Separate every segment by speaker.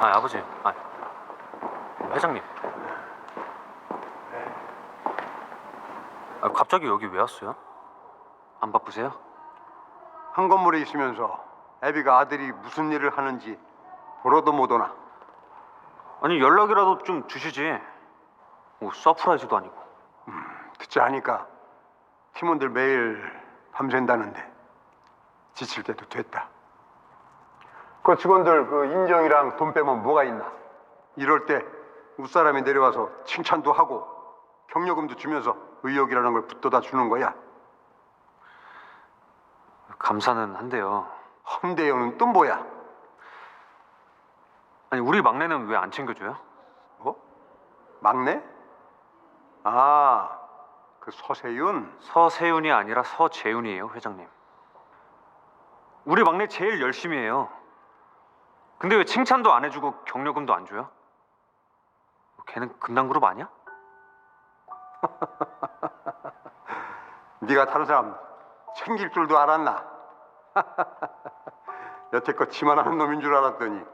Speaker 1: 아 아버지, 아 회장님. 아, 갑자기 여기 왜 왔어요? 안 바쁘세요?
Speaker 2: 한 건물에 있으면서 애비가 아들이 무슨 일을 하는지 보러도 못 오나.
Speaker 1: 아니 연락이라도 좀 주시지. 뭐 서프라이즈도 아니고.
Speaker 2: 듣자 하니까 팀원들 매일 밤샌다는데 지칠 때도 됐다. 그 직원들 그 인정이랑 돈 빼면 뭐가 있나? 이럴 때 웃사람이 내려와서 칭찬도 하고 격려금도 주면서 의욕이라는 걸 붙돋아 주는 거야.
Speaker 1: 감사는 한데요.
Speaker 2: 헌대요는 또 뭐야?
Speaker 1: 아니 우리 막내는 왜 안 챙겨줘요?
Speaker 2: 뭐? 막내? 아, 그 서세윤.
Speaker 1: 서세윤이 아니라 서재윤이에요, 회장님. 우리 막내 제일 열심히 해요. 근데 왜 칭찬도 안 해주고 격려금도 안 줘요? 걔는 금단그룹 아니야?
Speaker 2: 네가 다른 사람 챙길 줄도 알았나? 여태껏 지만 하는 놈인 줄 알았더니.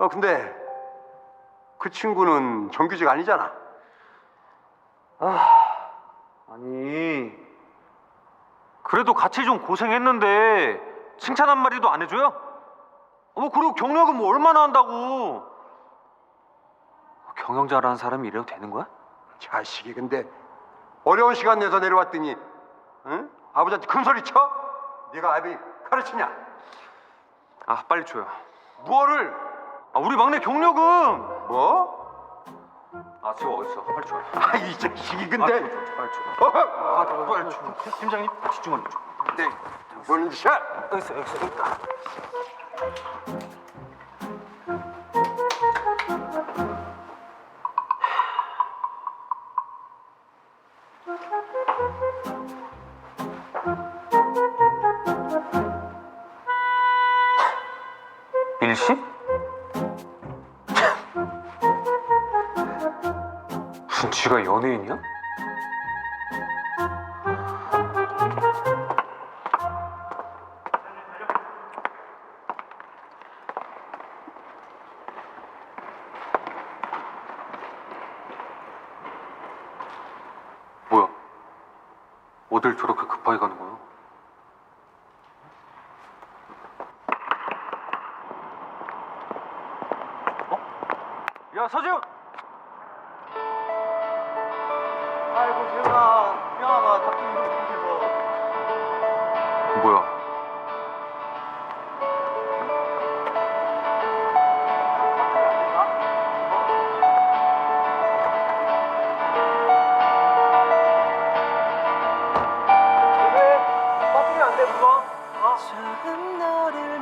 Speaker 2: 어 근데 그 친구는 정규직 아니잖아.
Speaker 1: 아니 그래도 같이 좀 고생했는데 칭찬 한 마디도 안 해줘요? 어, 뭐 그리고 격려금 뭐 얼마나 한다고 경영자라는 사람이 이래도 되는 거야?
Speaker 2: 자식이 근데 어려운 시간 내서 내려왔더니 응? 아버지한테 큰 소리 쳐? 네가 아비 가르치냐?
Speaker 1: 아 빨리 줘요
Speaker 2: 뭐를?
Speaker 1: 아 우리 막내 격려금
Speaker 2: 뭐?
Speaker 1: 아 지금 어딨어 빨리 줘요
Speaker 2: 아 이 자식이
Speaker 1: 아,
Speaker 2: 근데
Speaker 1: 줘, 줘, 빨리 줘
Speaker 2: 어?
Speaker 1: 아, 빨리 줘 팀장님 집중하게 줘
Speaker 2: 네. 짓이야?
Speaker 1: 여기 있어 여기 있어 여기 있다 일시? 무슨 쥐가 연예인이야? 어딜 저렇게 급하게 가는 거야? 어? 야 서지훈!
Speaker 3: 아이고 재훈아 미안하다 갑자기 어?
Speaker 4: 너를